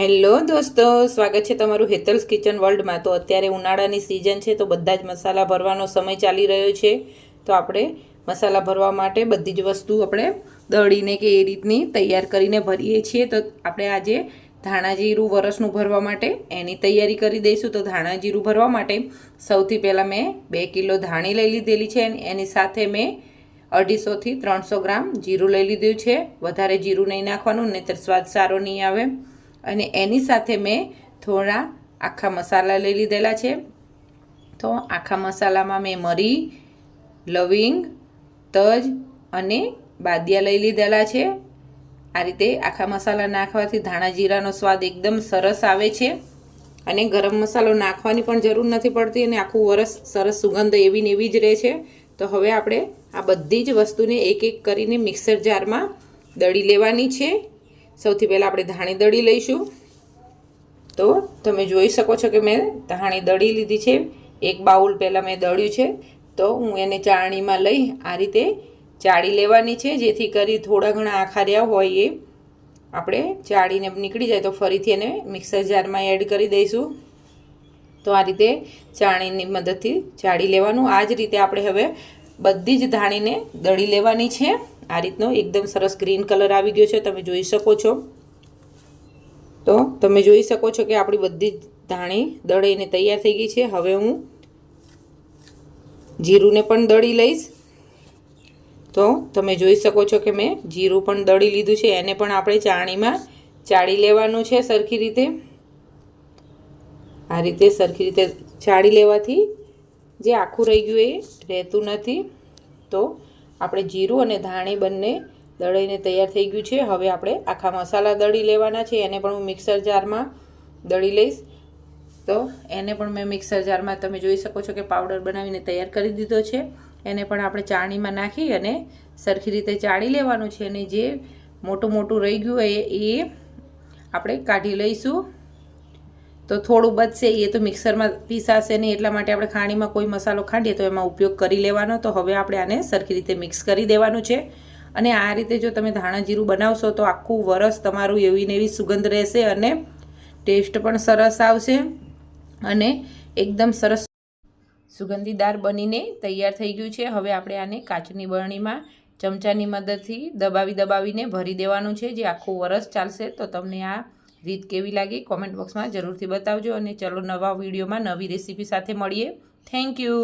Hello દોસ્તો, સ્વાગત છે તમારું હેતલ્સ કિચન વર્લ્ડમાં. તો અત્યારે ઉનાળાની સિઝન છે, તો બધા જ મસાલા ભરવાનો સમય ચાલી રહ્યો છે. તો આપણે મસાલા ભરવા માટે બધી જ વસ્તુ આપણે દળીને કે એ રીતની તૈયાર કરીને ભરીએ છીએ. તો આપણે આજે ધાણા જીરું વરસનું ભરવા માટે એની તૈયારી કરી દઈશું. તો ધાણા જીરું ભરવા માટે સૌથી પહેલાં મેં બે કિલો ધાણી લઈ લીધેલી છે એની સાથે મેં અઢીસોથી ત્રણસો ગ્રામ જીરું લઈ લીધું છે. વધારે જીરું નહીં નાખવાનું, નહીંતર સ્વાદ સારો નહીં આવે. અને એની સાથે મેં થોડા આખા મસાલા લઈ લીધેલા છે. તો આખા મસાલામાં મેં મરી, લવિંગ, તજ અને બાદિયા લઈ લીધેલા છે. આ રીતે આખા મસાલા નાખવાથી ધાણા જીરાનો સ્વાદ એકદમ સરસ આવે છે અને ગરમ મસાલો નાખવાની પણ જરૂર નથી પડતી અને આખું વરસ સરસ સુગંધ એવી ને એવી જ રહે છે. તો હવે આપણે આ બધી જ વસ્તુને એક એક કરીને મિક્સર જારમાં દળી લેવાની છે. સૌથી પહેલાં આપણે ધાણી દળી લઈશું. તો તમે જોઈ શકો છો કે મેં ધાણી દળી લીધી છે. એક બાઉલ પહેલાં મેં દળ્યું છે. તો હું એને ચાળણીમાં લઈ આ રીતે ચાળી લેવાની છે, જેથી કરી થોડા ઘણા આખાર્યા હોય એ. આપણે ચાળીને નીકળી જાય તો ફરીથી એને મિક્સર જારમાં એડ કરી દઈશું. તો આ રીતે ચાણીની મદદથી ચાળી લેવાનું. આ જ રીતે આપણે હવે બધી જ ધાણીને દળી લેવાની છે. આ રીતનો એકદમ સરસ ગ્રીન કલર આવી ગયો છે, તમે જોઈ શકો છો. તો તમે જોઈ શકો છો કે આપણી બધી જ ધાણી દળીને તૈયાર થઈ ગઈ છે. હવે હું જીરુંને પણ દળી લઈશ. તો તમે જોઈ શકો છો કે મેં જીરું પણ દળી લીધું છે. એને પણ આપણે ચાણીમાં ચાળી લેવાનું છે સરખી રીતે. આ રીતે સરખી રીતે ચાળી લેવાથી જે આખું રહી ગયું એ રહેતું નથી. તો આપણે જીરું અને ધાણી બંને દળીને તૈયાર થઈ ગયું છે. હવે આપણે આખા મસાલા દળી લેવાના છે. એને પણ હું મિક્સર જારમાં દળી લઈશ. તો એને પણ મેં મિક્સર જારમાં તમે જોઈ શકો છો કે પાવડર બનાવીને તૈયાર કરી દીધો છે. એને પણ આપણે ચાણીમાં નાખી અને સરખી રીતે ચાળી લેવાનું છે. અને જે મોટું મોટું રહી ગયું હોય એ આપણે કાઢી લઈશું. તો થોડું બચશે એ તો મિક્સરમાં પીસાશે નહીં, એટલા માટે આપણે ખાણીમાં કોઈ મસાલો ખાંડીએ તો એમાં ઉપયોગ કરી લેવાનો. તો હવે આપણે આને સરખી રીતે મિક્સ કરી દેવાનું છે. અને આ રીતે જો તમે ધાણા જીરું બનાવશો તો આખું વરસ તમારું એવી ને એવી સુગંધ રહેશે અને ટેસ્ટ પણ સરસ આવશે. અને એકદમ સરસ સુગંધીદાર બનીને તૈયાર થઈ ગયું છે. હવે આપણે આને કાચની બરણીમાં ચમચાની મદદથી દબાવી દબાવીને ભરી દેવાનું છે. જે આખું વરસ ચાલશે તો તમને આ રીત કેવી લાગી કોમેન્ટ બોક્સમાં જરૂરથી બતાવજો અને ચલો નવા વિડીયોમાં નવી રેસીપી સાથે મળીએ. Thank you